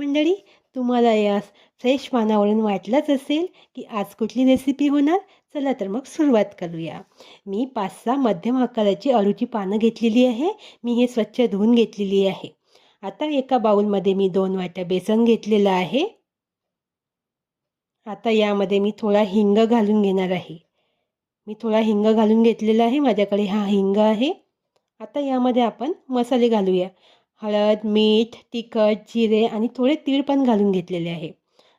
मंडळी तुम्हाला या फ्रेश पानावरून वाटलंच असेल की आज कुठली रेसिपी होणार? चला तर मग सुरुवात करूया. मी पाच सहा मध्यम आकाराची अळूची पानं घेतलेली आहे. मी हे स्वच्छ धुवून घेतलेली आहे. आता एका बाऊलमध्ये मी दोन वाट्या बेसन घेतलेलं आहे. आता यामध्ये मी थोडा हिंग घालून घेणार आहे. मी थोडा हिंग घालून घेतलेला आहे. माझ्याकडे हा हिंग आहे. आता यामध्ये आपण मसाले घालूया. हळद मीठ तिखट जिरे आणि थोडे तीळ पण घालून घेतलेले आहे.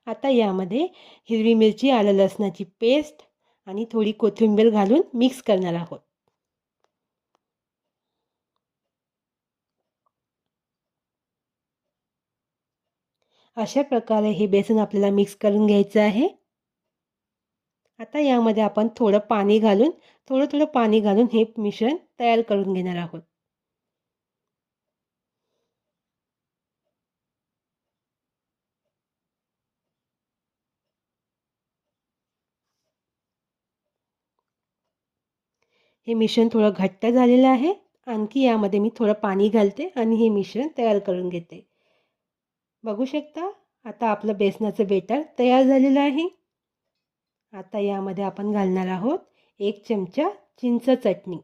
आता यामध्ये हिरवी मिरची आलं लसणाची पेस्ट आणि थोडी कोथिंबीर घालून मिक्स करणार आहोत. अशा प्रकारे हे बेसन आपल्याला मिक्स करून घ्यायचं आहे. आता यामध्ये आपण थोडं पाणी घालून थोडं थोडं पाणी घालून हे मिश्रण तयार करून घेणार आहोत. हे मिश्रण थोडं घट्ट झालेलं आहे. आणखी यामध्ये मी थोडं पाणी घालते आणि हे मिश्रण तयार करून घेते. बघू शकता आता आपलं बेसनाचं बेटर तयार झालेलं आहे. आता यामध्ये आपण घालणार आहोत एक चमचा चिंच चटणी.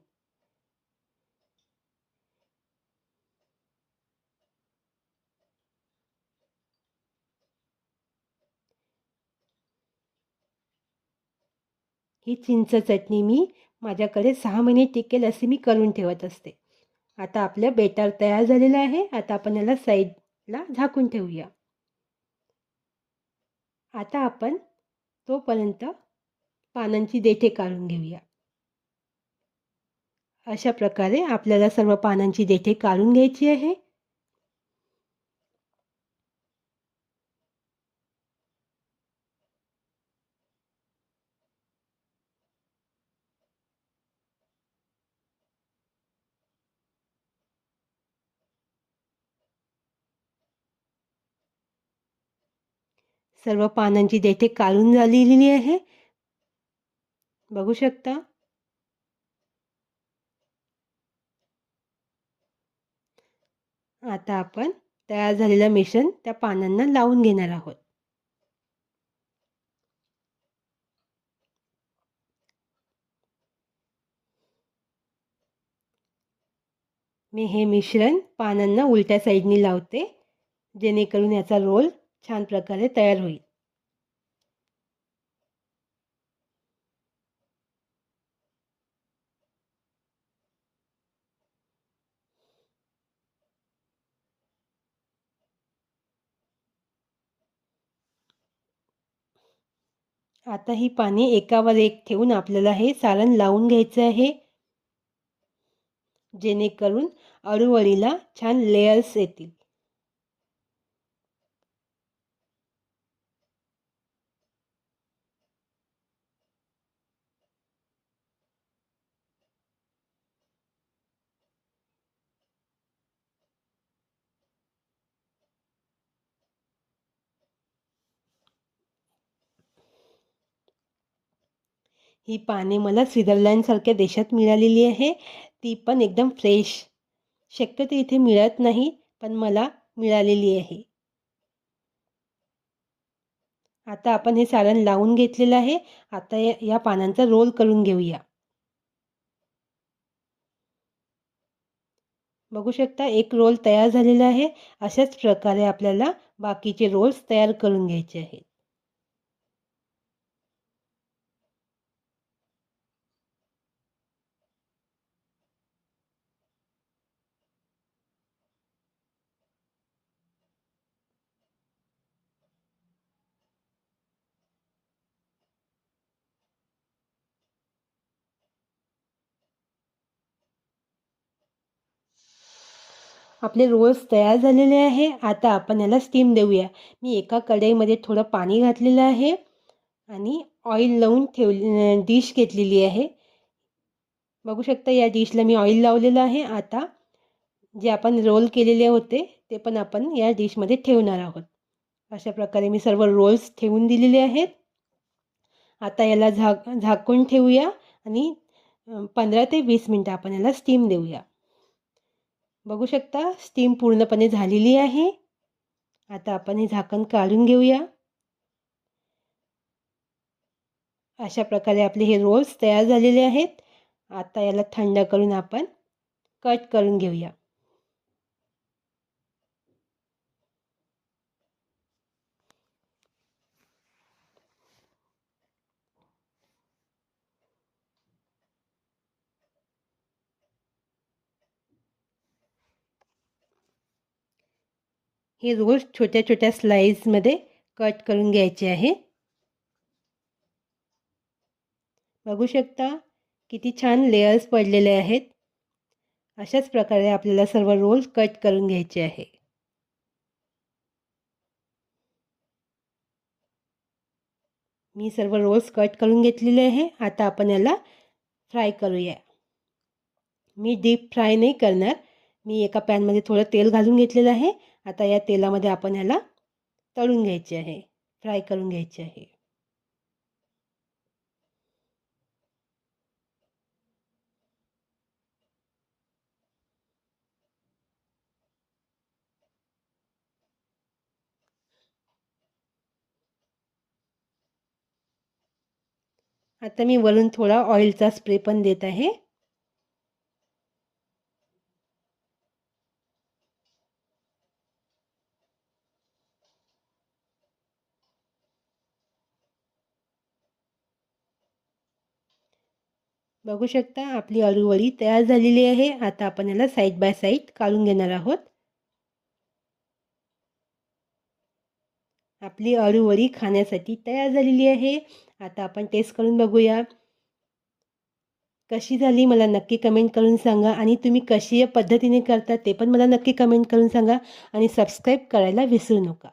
ही चिंच चटणी मी माझ्याकडे सहा महिने टिकेल असे मी करून ठेवत असते. आता आपलं बेटर तयार झालेलं आहे. आता आपण याला साईडला झाकून ठेवूया. आता आपण तोपर्यंत पानांची देठे काढून घेऊया. अशा प्रकारे आपल्याला सर्व पानांची देठे काढून घ्यायची आहे. सर्व पानांची देठे काढून झालेली आहे. बघू शकता. आता आपण तयार झालेलं मिश्रण त्या पानांना लावून घेणार आहोत. मी हे मिश्रण पानांना उलट्या साईडनी लावते जेणेकरून याचा रोल छान प्रकारे तयार होईल. आता ही पाने एकावर एक ठेवून आपल्याला हे सारण लावून घ्यायचं आहे. जेणेकरून अरुवळीला छान लेयर्स येतील. ही पाने मला स्वित्झर्लंडसारख्या देशात मिळालेली आहे. ती पण एकदम फ्रेश. शक्यतो इथे मिळत नाही पण मला मिळालेली आहे. आता आपण हे सारण लावून घेतलेलं आहे. आता या पानांचा रोल करून घेऊया. बघू शकता एक रोल तयार झालेला आहे. अशाच प्रकारे आपल्याला बाकीचे रोल्स तयार करून घ्यायचे आहेत. आपले रोल्स तयार झालेले आहे. आता आपण याला स्टीम देऊया. मी एका कढईमध्ये थोडं पाणी घातलेलं आहे आणि ऑइल लावून ठेवले डिश घेतलेली आहे. बघू शकता या डिशला मी ऑइल लावलेलं आहे. आता जे आपण रोल केलेले होते ते पण आपण या डिशमध्ये ठेवणार आहोत. अशा प्रकारे मी सर्व रोल्स ठेवून दिलेले आहेत. आता याला झाक झाकून ठेवूया आणि पंधरा ते वीस मिनटं आपण याला स्टीम देऊया. बघू शकता स्टीम पूर्णपणे झालेली आहे. आता आपण हे झाकण काढून घेऊया. अशा प्रकारे आपले हे रोल्स तयार झालेले आहेत. आता याला थंड करून आपण कट करून घेऊया. हे रोज छोट्या छोट्या स्लाईजमध्ये कट करून घ्यायचे आहे. बघू शकता किती छान लेयर्स पडलेले आहेत. अशाच प्रकारे आपल्याला सर्व रोल कट करून घ्यायचे आहे. मी सर्व रोल्स कट करून घेतलेले आहे. आता आपण याला फ्राय करूया. मी डीप फ्राय नाही करणार. मी एका पॅनमध्ये थोडं तेल घालून घेतलेलं आहे. आता या तेलामध्ये आपण ह्याला तळून घ्यायचे आहे. फ्राय करून घ्यायचे आहे. आता मी वरून थोडा ऑइलचा स्प्रे पण देत आहे. बघू शकता आपली अळूवडी तयार झालेली आहे. आता आपण याला साईड बाय साईड काढून घेणार आहोत. आपली अळूवडी खाण्यासाठी तयार झालेली आहे. आता आपण टेस्ट करून बघूया. कशी झाली मला नक्की कमेंट करून सांगा आणि तुम्ही कशी या पद्धतीने करता ते पण मला नक्की कमेंट करून सांगा आणि सबस्क्राईब करायला विसरू नका.